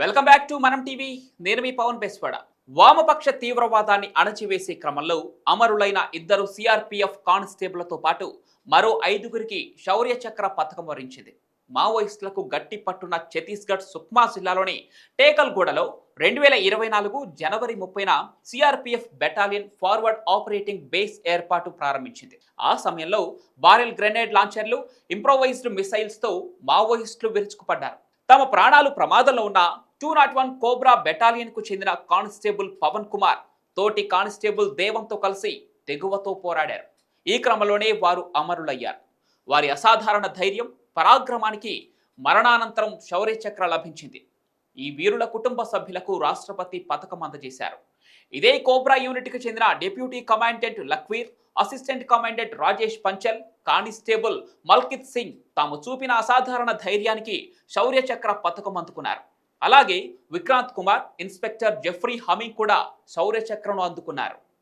Welcome back to Manam TV నేను మీ పవన్ బెస్వాడ. వామపక్ష తీవ్రవాదాన్ని అణచివేసే క్రమంలో అమరులైన ఇద్దరు సిఆర్పిఎఫ్ కానిస్టేబుళ్ళతో పాటు మరో ఐదుగురికి శౌర్య చక్ర పథకం వరించింది. మావోయిస్టులకు గట్టి పట్టున్న ఛత్తీస్గఢ్ సుక్మా జిల్లాలోని టేకల్గూడలో రెండు వేల ఇరవై నాలుగు జనవరి ముప్పైన CRPF battalion forward operating base ఏర్పాటు ప్రారంభించింది. ఆ సమయంలో బారెల్ గ్రెనేడ్ లాంచర్లు ఇంప్రోవైజ్డ్ మిసైల్స్తో మావోయిస్టులు విరుచుకుపడ్డారు. తమ ప్రాణాలు ప్రమాదంలో ఉన్న టూ నాట్ వన్ కోబ్రా బెటాలియన్కు చెందిన కానిస్టేబుల్ పవన్ కుమార్ తోటి కానిస్టేబుల్ దేవంతో కలిసి తెగువతో పోరాడారు. ఈ క్రమంలోనే వారు అమరులయ్యారు. వారి అసాధారణ ధైర్యం పరాక్రమానికి మరణానంతరం శౌర్య చక్ర లభించింది. ఈ వీరుల కుటుంబ సభ్యులకు రాష్ట్రపతి పథకం అందజేశారు. ఇదే కోబ్రా యూనిట్కి చెందిన deputy commandant Lakhvir assistant commandant Rajesh Panchal constable Malkit Singh తాము చూపిన అసాధారణ ధైర్యానికి శౌర్య చక్ర పథకం అందుకున్నారు. అలాగే విక్రాంత్ కుమార్ ఇన్స్పెక్టర్ జెఫ్రీ హమీ కూడా శౌర్య చక్రను అందుకున్నారు.